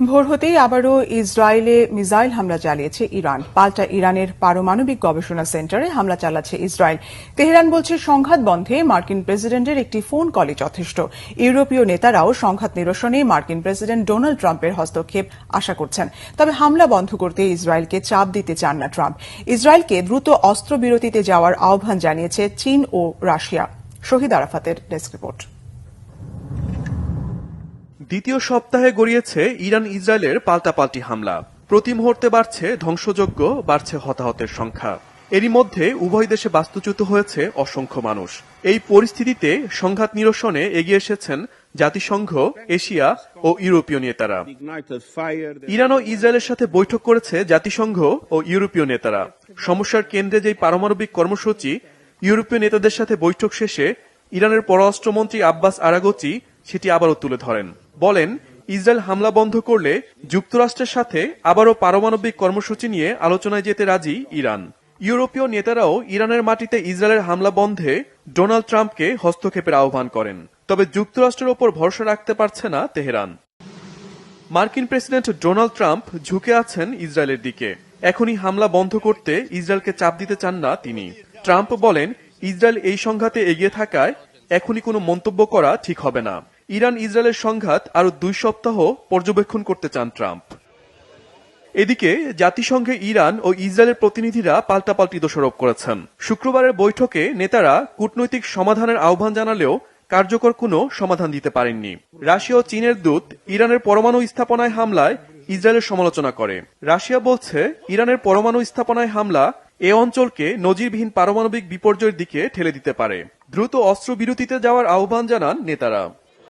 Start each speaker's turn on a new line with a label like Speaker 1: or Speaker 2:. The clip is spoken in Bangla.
Speaker 1: ভোর হতেই আবারও ইসরায়েলে মিসাইল হামলা চালিয়েছে ইরান। পাল্টা ইরানের পারমাণবিক গবেষণা সেন্টারে হামলা চালাচ্ছে ইসরায়েল। তেহরান বলছে সংঘাত বন্ধে মার্কিন প্রেসিডেন্টের একটি ফোন কলে যথেষ্ট। ইউরোপীয় নেতারাও সংঘাত নিরসনে মার্কিন প্রেসিডেন্ট ডোনাল্ড ট্রাম্পের হস্তক্ষেপ আশা করছেন। তবে হামলা বন্ধ করতে ইসরায়েলকে চাপ দিতে চান না ট্রাম্প। ইসরায়েলকে দ্রুত অস্ত্রবিরতিতে যাওয়ার আহ্বান জানিয়েছে চীন ও রাশিয়া। শহীদ আরাফাতের ডেস্ক রিপোর্ট।
Speaker 2: দ্বিতীয় সপ্তাহে গড়িয়েছে ইরান ইসরায়েলের পাল্টাপাল্টি হামলা। প্রতি মুহূর্তে বাড়ছে ধ্বংসযজ্ঞ, বাড়ছে হতাহতের সংখ্যা। এরই মধ্যে উভয় দেশে বাস্তুচ্যুত হয়েছে অসংখ্য মানুষ। এই পরিস্থিতিতে সংঘাত নিরসনে এগিয়ে এসেছেন জাতিসংঘ, এশিয়া ও ইউরোপীয় নেতারা। ইরান ও ইসরায়েলের সাথে বৈঠক করেছে জাতিসংঘ ও ইউরোপীয় নেতারা। সমস্যার কেন্দ্রে যে পারমাণবিক কর্মসূচি, ইউরোপীয় নেতাদের সাথে বৈঠক শেষে ইরানের পররাষ্ট্রমন্ত্রী আব্বাস আরাগচি সেটি আবারও তুলে ধরেন। বলেন, ইসরায়েল হামলা বন্ধ করলে যুক্তরাষ্ট্রের সাথে আবারও পারমাণবিক কর্মসূচি নিয়ে আলোচনায় যেতে রাজি ইরান। ইউরোপীয় নেতারাও ইরানের মাটিতে ইসরায়েলের হামলা বন্ধে ডোনাল্ড ট্রাম্পকে হস্তক্ষেপের আহ্বান করেন। তবে যুক্তরাষ্ট্রের ওপর ভরসা রাখতে পারছে না তেহরান। মার্কিন প্রেসিডেন্ট ডোনাল্ড ট্রাম্প ঝুঁকে আছেন ইসরায়েলের দিকে। এখনই হামলা বন্ধ করতে ইসরায়েলকে চাপ দিতে চান না তিনি। ট্রাম্প বলেন, ইসরায়েল এই সংঘাতে এগিয়ে থাকায় এখনই কোনো মন্তব্য করা ঠিক হবে না। ইরান ইসরায়েলের সংঘাত আরও দুই সপ্তাহ পর্যবেক্ষণ করতে চান ট্রাম্প। এদিকে, জাতিসংঘে ইরান ও ইসরায়েলের প্রতিনিধিরা পাল্টাপাল্টি দোষারোপ করেছেন। শুক্রবারের বৈঠকে নেতারা কূটনৈতিক সমাধানের আহ্বান জানালেও কার্যকর কোনো সমাধান দিতে পারেননি। রাশিয়া ও চীনের দূত ইরানের পরমাণু স্থাপনায় হামলায় ইসরায়েলের সমালোচনা করে। রাশিয়া বলছে, ইরানের পরমাণু স্থাপনায় হামলা এ অঞ্চলকে নজিরবিহীন পারমাণবিক বিপর্যয়ের দিকে ঠেলে দিতে পারে। দ্রুত অস্ত্রবিরতিতে যাওয়ার আহ্বান জানান নেতারা।